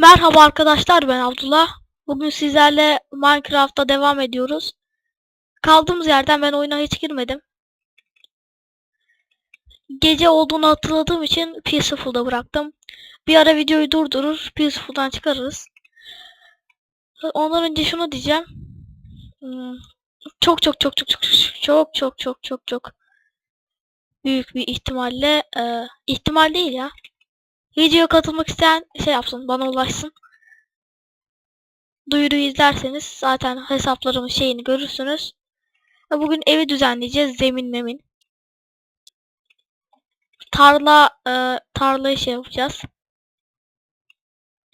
Merhaba arkadaşlar ben Abdullah. Bugün sizlerle Minecraft'ta devam ediyoruz. Kaldığımız yerden ben oyuna hiç girmedim. Gece olduğunu hatırladığım için Peaceful'da bıraktım. Bir ara videoyu durdurur, Peaceful'dan çıkarırız. Ondan önce şunu diyeceğim. Hmm, Çok çok çok çok çok çok çok çok çok çok büyük bir ihtimalle e, ihtimal değil ya. Videoya katılmak isteyen şey yapsın, bana ulaşsın. Duyuruyu izlerseniz zaten hesaplarımın şeyini görürsünüz. Bugün evi düzenleyeceğiz, zemin memin. Tarla, e, tarlayı şey yapacağız.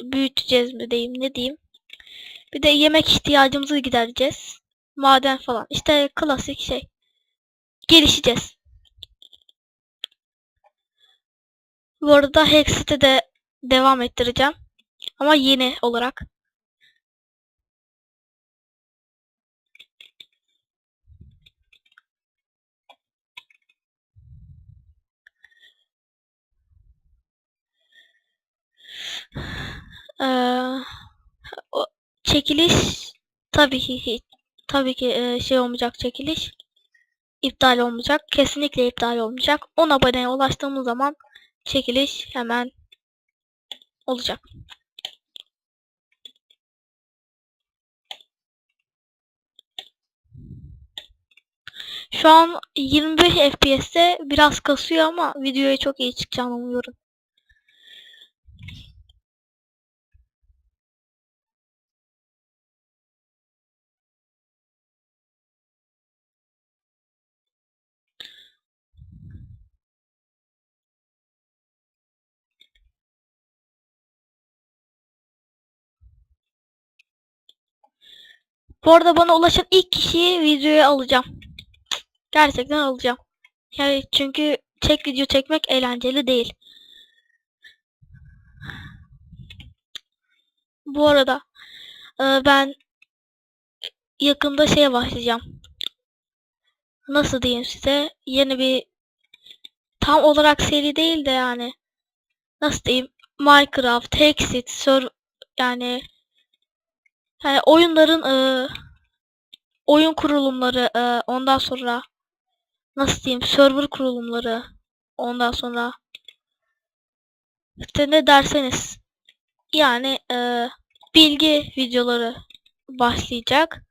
Büyüteceğiz mi diyeyim, ne diyeyim. Bir de yemek ihtiyacımızı gidereceğiz. Maden falan. İşte klasik şey. Gelişeceğiz. Bu arada Hexit'i de devam ettireceğim. Ama yeni olarak. Eee, o çekiliş tabii ki tabii ki eee, şey olmayacak çekiliş. İptal olmayacak. Kesinlikle iptal olmayacak. 10 aboneye ulaştığımız zaman çekiliş hemen olacak. Şu an 25 FPS'te biraz kasıyor ama videoya çok iyi çıkacağını umuyorum. Bu arada bana ulaşan ilk kişiyi videoya alacağım. Gerçekten alacağım. Yani çünkü tek video çekmek eğlenceli değil. Bu arada e, ben yakında şeye başlayacağım. Nasıl diyeyim size? Yeni bir tam olarak seri değil de yani nasıl diyeyim? Minecraft, Hexit, Sur yani yani oyunların e, oyun kurulumları e, ondan sonra nasıl diyeyim server kurulumları ondan sonra işte ne derseniz yani e, bilgi videoları başlayacak.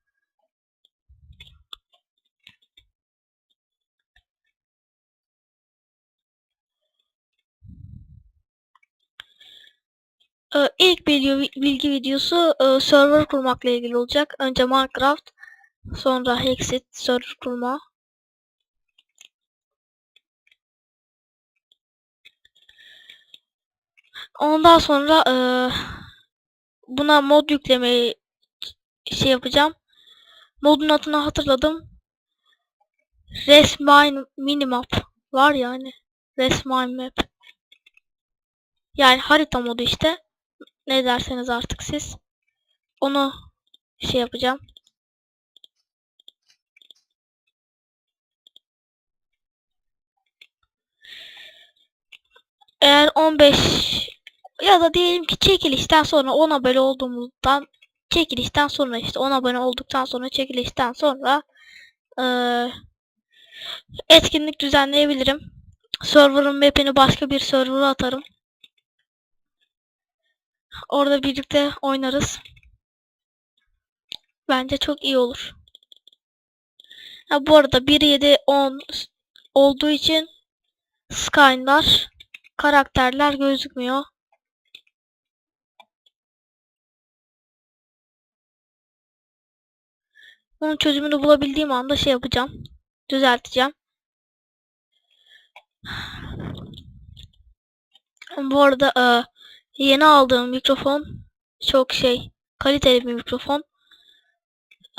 İlk bilgi, bilgi videosu e, server kurmakla ilgili olacak. Önce Minecraft, sonra Hexit server kurma. Ondan sonra e, buna mod yüklemeyi şey yapacağım. Modun adını hatırladım. Resmine Minimap var yani. Resmine Map. Yani harita modu işte. Ne derseniz artık siz. Onu şey yapacağım. Eğer 15 ya da diyelim ki çekilişten sonra 10 abone olduğumuzdan çekilişten sonra işte 10 abone olduktan sonra çekilişten sonra eee, etkinlik düzenleyebilirim. Server'ın map'ini başka bir server'a atarım. Orada birlikte oynarız. Bence çok iyi olur. Ha, bu arada 1.7.10 olduğu için Skyne'lar karakterler gözükmüyor. Onun çözümünü bulabildiğim anda şey yapacağım. Düzelteceğim. Bu arada e, yeni aldığım mikrofon çok şey kaliteli bir mikrofon.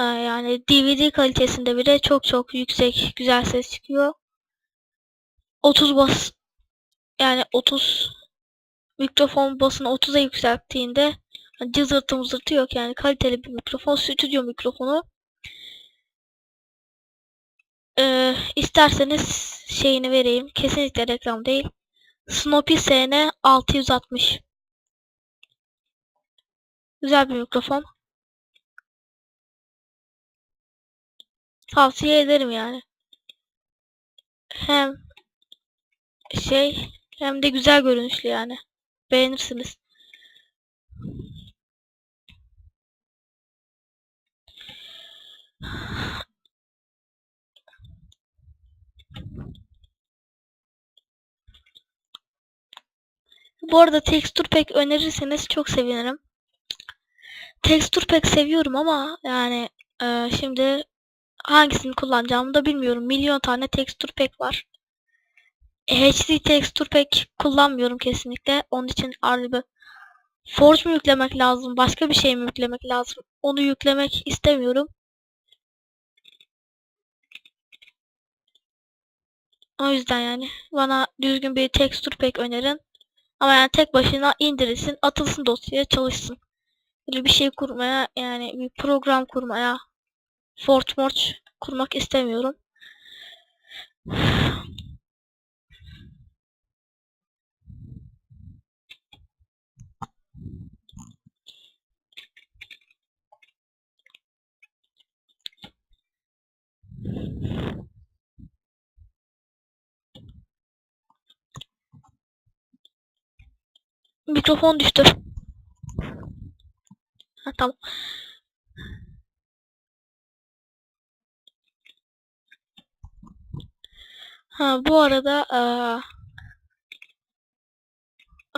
E, yani DVD kalitesinde bile çok çok yüksek güzel ses çıkıyor. 30 bas yani 30 mikrofon basını 30'a yükselttiğinde cızırtı mızırtı yok yani kaliteli bir mikrofon stüdyo mikrofonu Ee, isterseniz şeyini vereyim. Kesinlikle reklam değil. Snoopy SN 660. Güzel bir mikrofon. Tavsiye ederim yani. Hem şey hem de güzel görünüşlü yani. Beğenirsiniz. Bu arada texture pack önerirseniz çok sevinirim. Texture pack seviyorum ama yani e, şimdi hangisini kullanacağımı da bilmiyorum. Milyon tane texture pack var. HD texture pack kullanmıyorum kesinlikle. Onun için bir Forge mu yüklemek lazım? Başka bir şey mi yüklemek lazım? Onu yüklemek istemiyorum. O yüzden yani bana düzgün bir texture pack önerin. Ama yani tek başına indirilsin, atılsın dosyaya, çalışsın. Böyle bir şey kurmaya yani bir program kurmaya Forge Morge kurmak istemiyorum. Mikrofon düştü. Ha, tamam. Ha bu arada eee,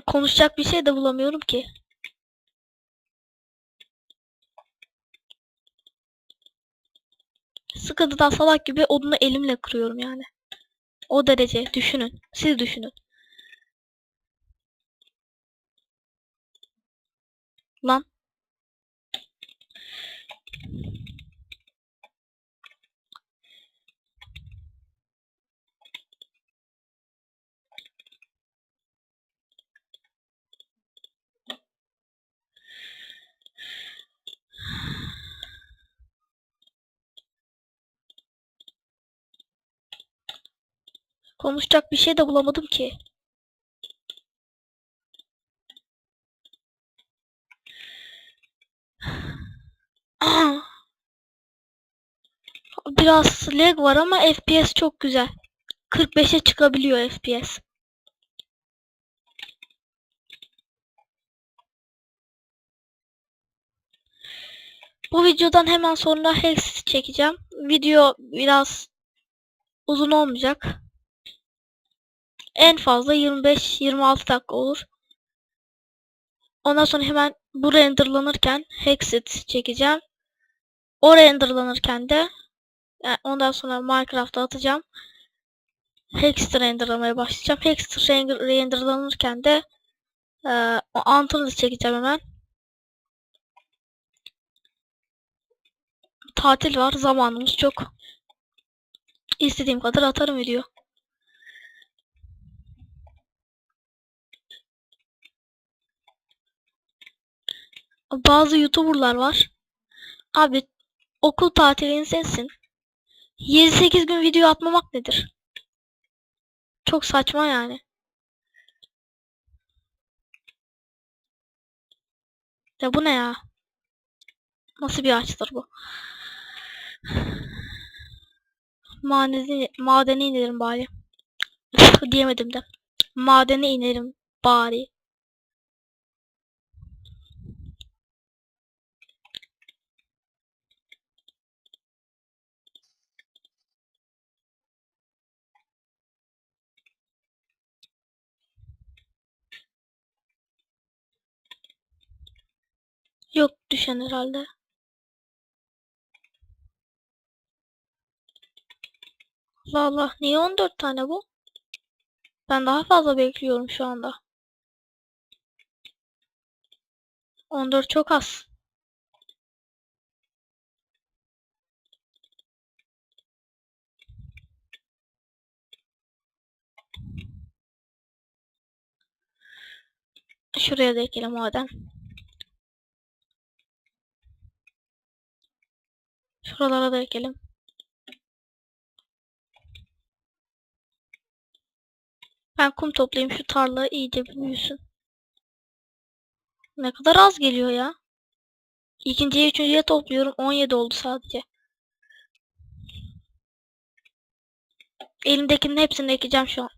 konuşacak bir şey de bulamıyorum ki. Sıkıntıdan salak gibi odunu elimle kırıyorum yani. O derece düşünün. Siz düşünün. Lan. Konuşacak bir şey de bulamadım ki. Aa. Biraz lag var ama FPS çok güzel. 45'e çıkabiliyor FPS. Bu videodan hemen sonra Hex çekeceğim. Video biraz uzun olmayacak. En fazla 25-26 dakika olur. Ondan sonra hemen bu renderlanırken Hexit çekeceğim. O renderlanırken de yani ondan sonra Minecraft'a atacağım. Hexit renderlamaya başlayacağım. Hexit render, renderlanırken de e, Anton'u çekeceğim hemen. Tatil var. Zamanımız çok. İstediğim kadar atarım video. Bazı YouTuber'lar var. Abi okul tatilini sensin. 7-8 gün video atmamak nedir? Çok saçma yani. Ya bu ne ya? Nasıl bir ağaçtır bu? Madeni, madeni inerim bari. Diyemedim de. Madene inerim bari. Yok düşen herhalde. Allah Allah. Niye 14 tane bu? Ben daha fazla bekliyorum şu anda. 14 çok az. Şuraya da ekelim maden. Şuralara da ekelim. Ben kum toplayayım şu tarla iyice büyüsün. Ne kadar az geliyor ya. İkinciye üçüncüye topluyorum. 17 oldu sadece. Elimdekinin hepsini ekeceğim şu an.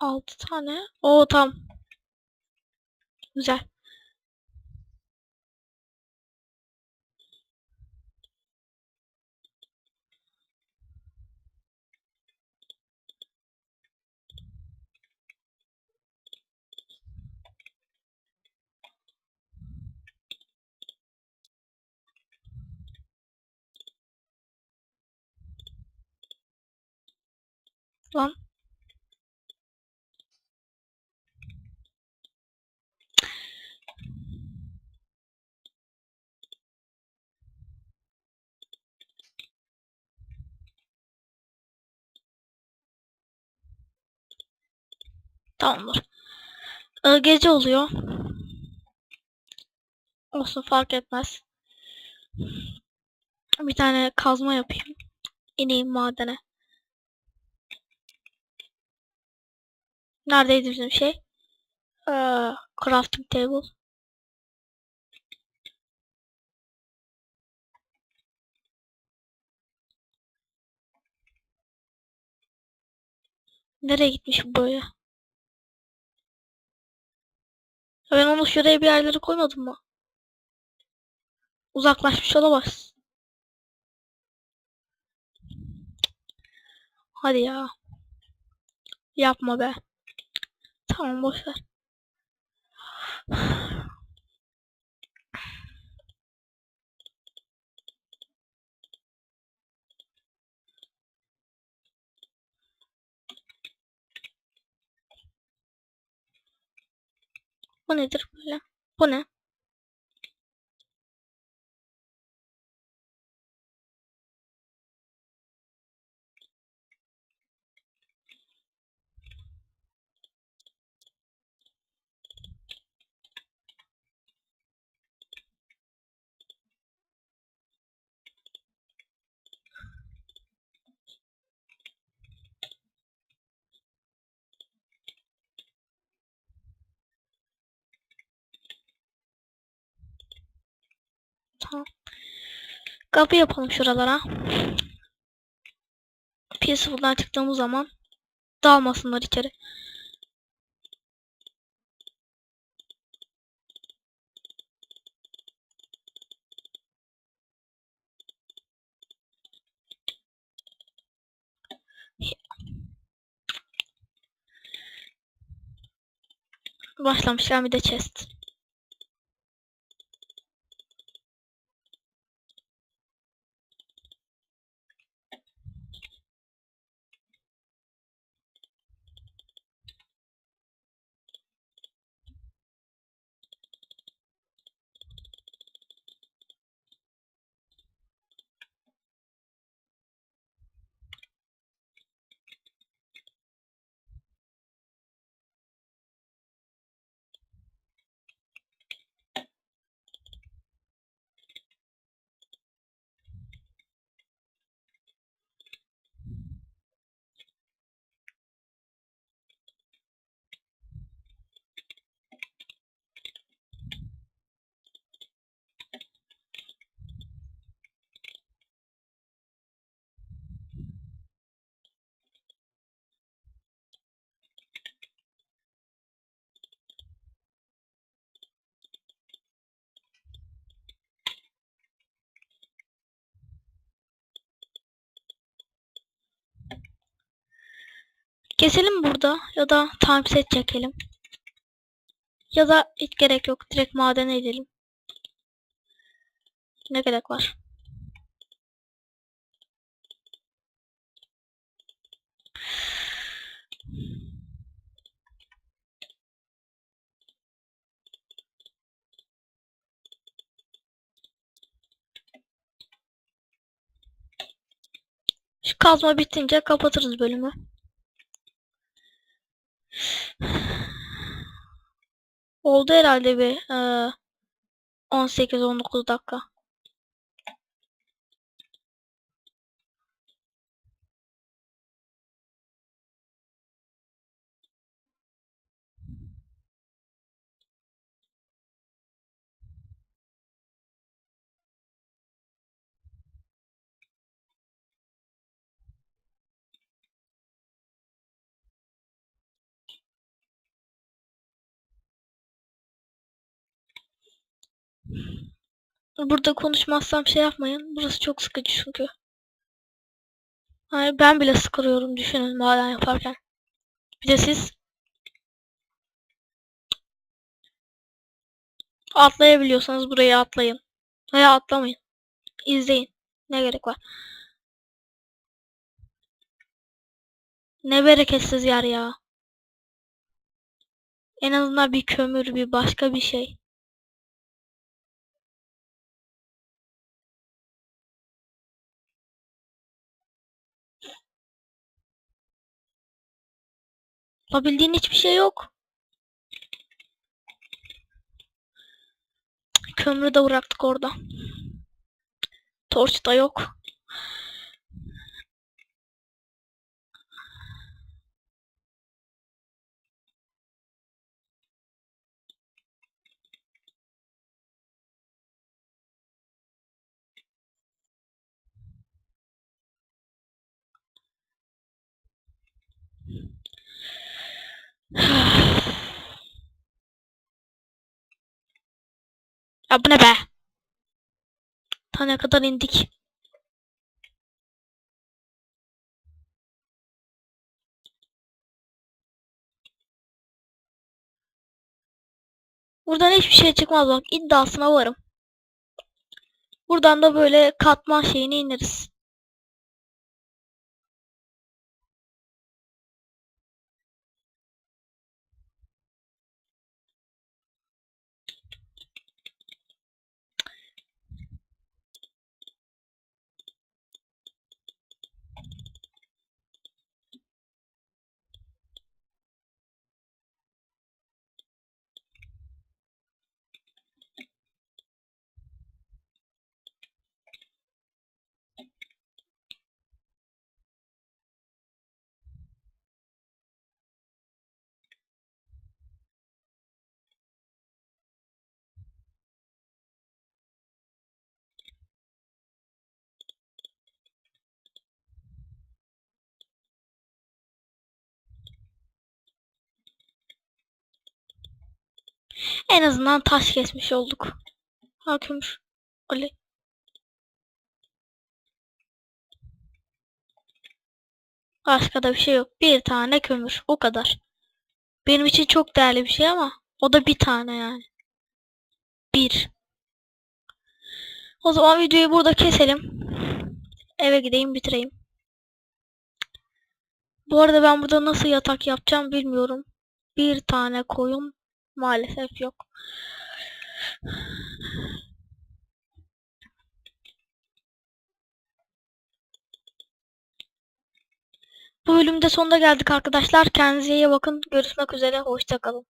Altı tane. Oo tam. Güzel. Lan. Tamamdır. Ee, gece oluyor. Olsun fark etmez. Bir tane kazma yapayım. İneyim madene. Neredeydi bizim şey? Ee, crafting table. Nereye gitmiş bu böyle? Ben onu şuraya bir yerlere koymadım mı? Uzaklaşmış olamaz. Hadi ya. Yapma be. Tamam boşver. Bu nedir böyle? Bu ne? Tamam. Kapı yapalım şuralara. Peaceful'dan çıktığımız zaman dalmasınlar içeri. Başlamışlar bir de chest. Keselim burada ya da time set çekelim. Ya da hiç gerek yok. Direkt madene edelim. Ne gerek var? Şu kazma bitince kapatırız bölümü. Oldu herhalde bir eee, 18-19 dakika. Burada konuşmazsam şey yapmayın. Burası çok sıkıcı çünkü. Hayır ben bile sıkılıyorum düşünün maden yaparken. Bir de siz atlayabiliyorsanız buraya atlayın. Veya atlamayın. İzleyin. Ne gerek var? Ne bereketsiz yer ya. En azından bir kömür, bir başka bir şey. Yapabildiğin hiçbir şey yok. Kömürü de bıraktık orada. Torç da yok. Ya bu ne be? Ta ne kadar indik. Buradan hiçbir şey çıkmaz bak iddiasına varım. Buradan da böyle katman şeyine ineriz. En azından taş kesmiş olduk. Ha kömür. Oley. Başka da bir şey yok. Bir tane kömür. O kadar. Benim için çok değerli bir şey ama o da bir tane yani. Bir. O zaman videoyu burada keselim. Eve gideyim bitireyim. Bu arada ben burada nasıl yatak yapacağım bilmiyorum. Bir tane koyun maalesef yok. Bu bölümde sonuna geldik arkadaşlar. Kendinize iyi bakın. Görüşmek üzere. Hoşçakalın.